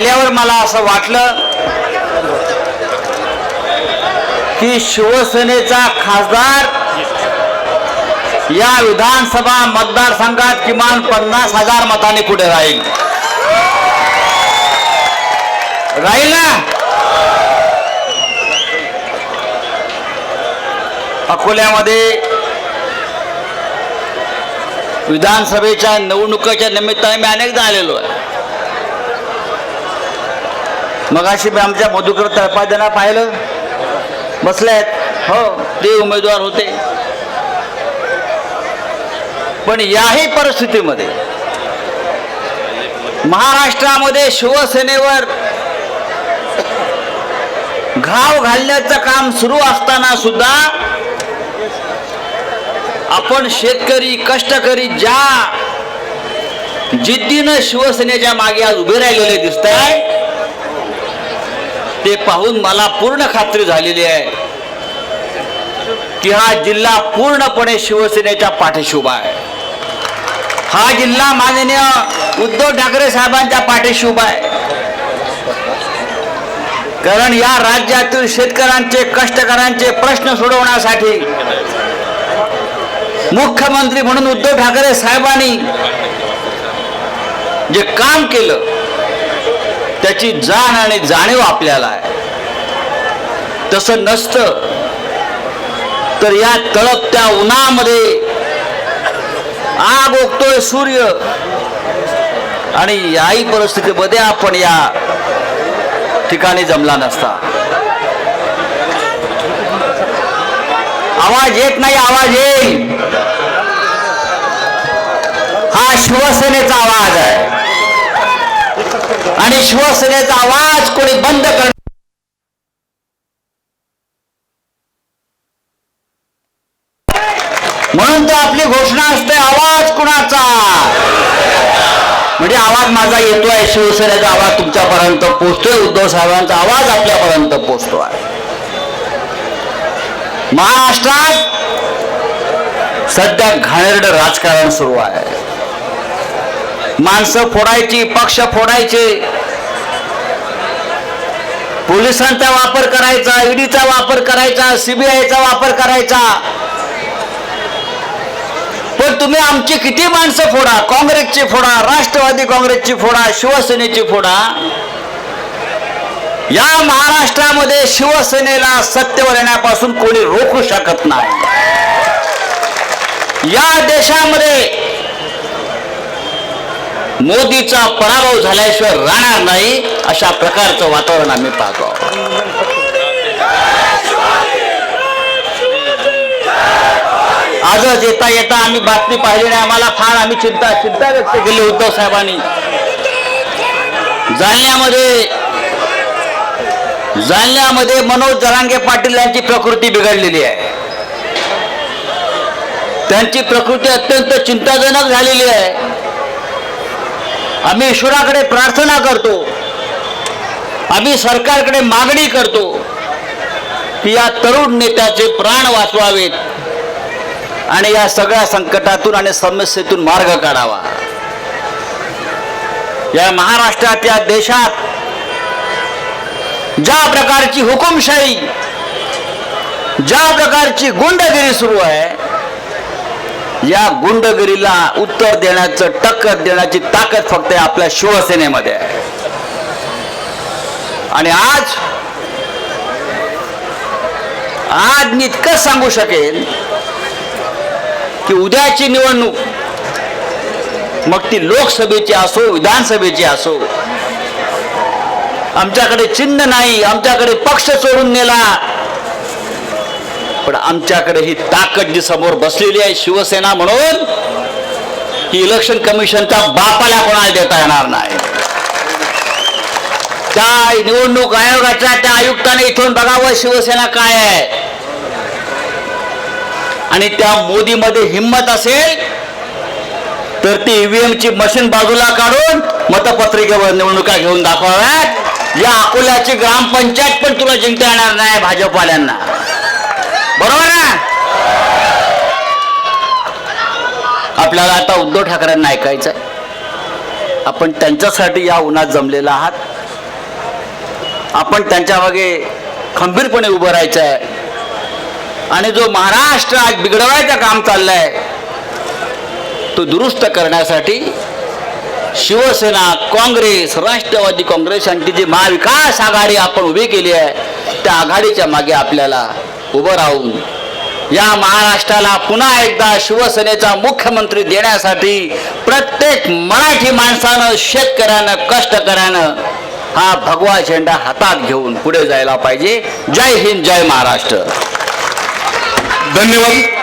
त्यावर मला असं वाटलं की शिवसेनेचा खासदार या विधानसभा मतदारसंघात किमान पन्नास हजार मतांनी पुढे राहील. राहील ना? अकोल्यामध्ये विधानसभेच्या निवडणुकीच्या निमित्ताने मी अनेकदा आलेलो आहे. मगाशी मी आमच्या मधुकर तळपाद्यांना पाहिलं. बसल्यात हो ते उमेदवार होते. पण याही परिस्थितीमध्ये महाराष्ट्रामध्ये शिवसेनेवर घाव घालण्याचं काम सुरू असताना सुद्धा आपण शेतकरी कष्टकरी ज्या जिद्दीनं शिवसेनेच्या मागे आज उभे राहिलेले दिसत आहे ते पाहून मला पूर्ण खात्री झालेली आहे की हा जिल्हा पूर्णपणे शिवसेनेच्या पाठीशी उभा आहे. हा जिल्हा माननीय उद्धव ठाकरे साहेबांच्या पाठीशी उभा आहे. कारण या राज्यातील शेतकऱ्यांचे कष्टकऱ्यांचे प्रश्न सोडवण्यासाठी मुख्यमंत्री म्हणून उद्धव ठाकरे साहेबांनी जे काम केलं त्याची जाण आणि जाणीव आपल्याला आहे. तसं नसतं. तर या तळपत्या उन्हामध्ये आग ओकतोय सूर्य. आणि याही परिस्थितीमध्ये आपण या ठिकाणी जमला नसता. आवाज येत नाही आवाज येईल. हा शिवसेनेचा आवाज आहे. आणि शिवसेनेचा आवाज कोणी बंद कर म्हणून तर आपली घोषणा असते आवाज कुणाचा? म्हणजे आवाज माझा येतोय शिवसेनेचा आवाज तुमच्यापर्यंत पोहोचतोय उद्धव साहेबांचा आवाज आपल्यापर्यंत पोहोचतोय. महाराष्ट्रात सध्या घाणेरडं राजकारण सुरू आहे. माणसं फोडायची पक्ष फोडायचे. पोलिसांचा वापर करायचा ईडीचा वापर करायचा सीबीआयचा वापर करायचा. पण तुम्ही आमची किती माणसं फोडा? काँग्रेसची फोडा राष्ट्रवादी काँग्रेसची फोडा शिवसेनेची फोडा. या महाराष्ट्रामध्ये शिवसेनेला सत्तेवर येण्यापासून कोणी रोखू शकत नाही. या देशामध्ये मोदीचा पराभव झाल्याशिवाय राहणार नाही अशा प्रकारचं वातावरण आम्ही पाहतो. आजच येता येता आम्ही बातमी पाहिली नाही. आम्हाला फार आम्ही चिंता चिंता व्यक्त केली उद्धव साहेबांनी. जालन्यामध्ये जालन्यामध्ये मनोज जरांगे पाटील यांची प्रकृती बिघडलेली आहे. त्यांची प्रकृती अत्यंत चिंताजनक झालेली आहे. आम्ही ईश्वराकडे प्रार्थना करतो. आम्ही सरकारकडे मागणी करतो की या तरुण नेत्याचे प्राण वाचवावेत आणि या सगळ्या संकटातून आणि समस्येतून मार्ग काढावा. या महाराष्ट्रात या देशात ज्या प्रकारची हुकुमशाही ज्या प्रकारची गुंडगिरी सुरू आहे या गुंडगिरीला उत्तर देण्याचं टक्कर देण्याची ताकद फक्त आपल्या शिवसेनेमध्ये आहे. आणि आज आज मी इतकं सांगू शकेल की उद्याची निवडणूक मग ती लोकसभेची असो विधानसभेची असो आमच्याकडे चिन्ह नाही आमच्याकडे पक्ष सोडून नेला पण आमच्याकडे ही ताकद जी समोर बसलेली आहे शिवसेना म्हणून ही इलेक्शन कमिशनच्या बापाला कोणाला देता येणार नाही. त्या निवडणूक आयोगाच्या त्या आयुक्ताने इथून बघावं शिवसेना काय आहे. आणि त्या मोदीमध्ये हिंमत असेल तर ती ईव्हीएम ची मशीन बाजूला काढून मतपत्रिकेवर निवडणुका घेऊन दाखवाव्यात. या अकोल्याची ग्रामपंचायत पण तुला जिंकता येणार नाही भाजपवाल्यांना. बरोबर ना आपल्याला आता उद्धव ठाकरेंना ऐकायचं आपण त्यांच्यासाठी या उन्हात जमलेला आहात. आपण त्यांच्या मागे खंबीरपणे उभं राहायचं आहे आणि जो महाराष्ट्र आज बिघडवायचं काम चाललंय तो दुरुस्त करण्यासाठी शिवसेना काँग्रेस राष्ट्रवादी काँग्रेस यांची जी महाविकास आघाडी आपण उभी केली आहे त्या आघाडीच्या मागे आपल्याला उभं राहून. या महाराष्ट्राला पुन्हा एकदा शिवसेनेचा मुख्यमंत्री देण्यासाठी प्रत्येक मराठी माणसानं शेतकऱ्यानं कष्टकऱ्यानं हा भगवा झेंडा हातात घेऊन पुढे जायला पाहिजे. जय हिंद जय महाराष्ट्र. धन्यवाद.